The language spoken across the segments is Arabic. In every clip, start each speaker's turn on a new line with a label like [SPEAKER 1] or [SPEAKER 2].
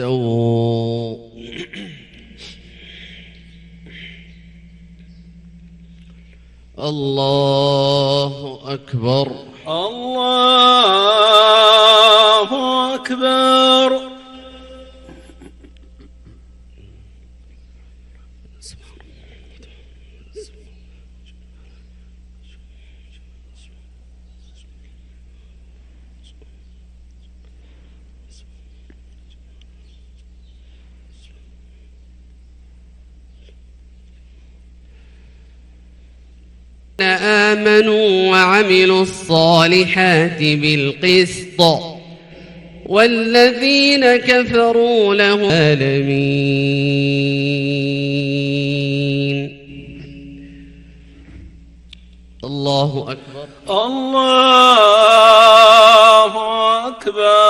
[SPEAKER 1] استووا الله أكبر.
[SPEAKER 2] الله أكبر.
[SPEAKER 1] آمنوا وعملوا الصالحات بالقسط والذين كفروا لهم آلمين الله أكبر.
[SPEAKER 2] الله أكبر.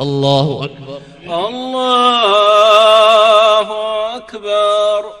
[SPEAKER 1] الله أكبر.
[SPEAKER 2] الله أكبر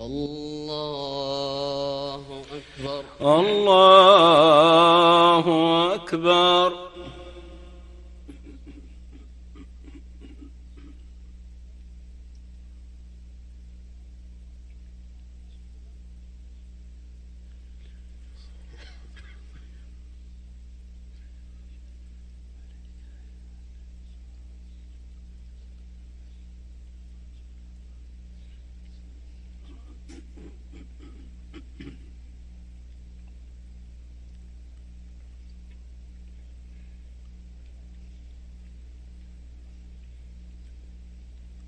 [SPEAKER 1] الله أكبر.
[SPEAKER 2] الله أكبر.